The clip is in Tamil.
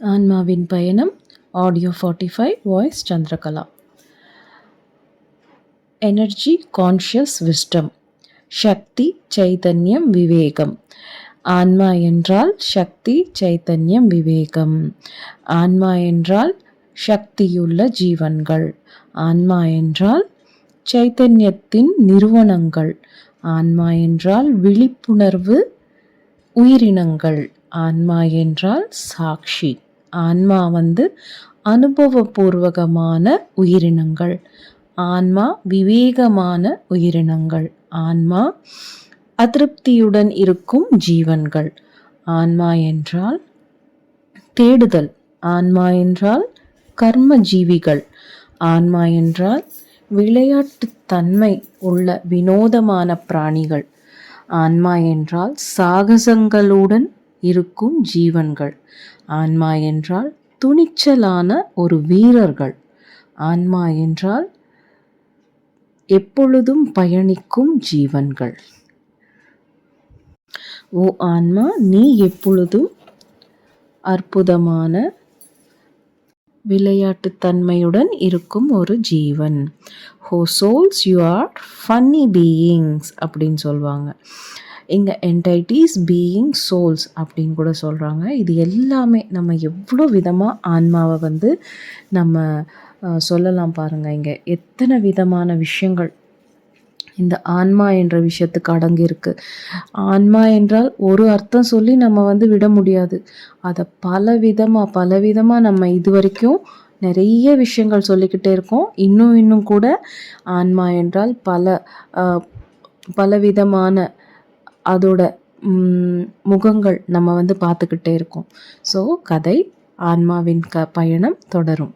ஆன்மாவின் பயணம் audio forty five voice Chandrakala energy conscious wisdom சக்தி சைதன்யம் விவேகம் ஆன்மா என்றால் சக்தி சைத்தன்யம் விவேகம் ஆன்மா என்றால் சக்தியுள்ள ஜீவன்கள். ஆன்மா என்றால் சைத்தன்யத்தின் நிறுவனங்கள். ஆன்மா என்றால் விழிப்புணர்வு உயிரினங்கள். ஆன்மா என்றால் சாட்சி. ஆன்மா வந்து அனுபவபூர்வகமான உயிரினங்கள். ஆன்மா விவேகமான உயிரினங்கள். ஆன்மா அதிருப்தியுடன் இருக்கும் ஜீவன்கள். ஆன்மா என்றால் தேடுதல். ஆன்மா என்றால் கர்ம ஜீவிகள் ஆன்மா என்றால் விளையாட்டுத்தன்மை உள்ள வினோதமான பிராணிகள். ஆன்மா என்றால் சாகசங்களுடன் இருக்கும் ஜீவன்கள். ஆன்மா என்றால் துணிச்சலான ஒரு வீரர்கள். ஆன்மா என்றால் எப்பொழுதும் பயணிக்கும் ஜீவன்கள். ஓ ஆன்மா நீ எப்பொழுதும் அற்புதமான விளையாட்டுத்தன்மையுடன் இருக்கும் ஒரு ஜீவன். ஹோ souls you are funny beings அப்படின்னு சொல்லுவாங்க இங்கே என்டைட்டிஸ் பீயிங் சோல்ஸ் அப்படின்னு கூட சொல்கிறாங்க இது எல்லாமே நம்ம எவ்வளோ விதமாக ஆன்மாவை வந்து நம்ம சொல்லலாம் பாருங்கள் இங்கே. எத்தனை விதமான விஷயங்கள் இந்த ஆன்மா என்ற விஷயத்துக்கு அடங்கியிருக்கு ஆன்மா என்றால் ஒரு அர்த்தம் சொல்லி நம்ம வந்து விட முடியாது. அதை பல விதமாக பல விதமாக நம்ம இது வரைக்கும் நிறைய விஷயங்கள் சொல்லிக்கிட்டே இருக்கோம். இன்னும் இன்னும் கூட ஆன்மா என்றால் பல பலவிதமான அதோட முகங்கள் நம்ம வந்து பார்த்துக்கிட்டே இருக்கோம். ஸோ கதை ஆன்மாவின் க பயணம் தொடரும்.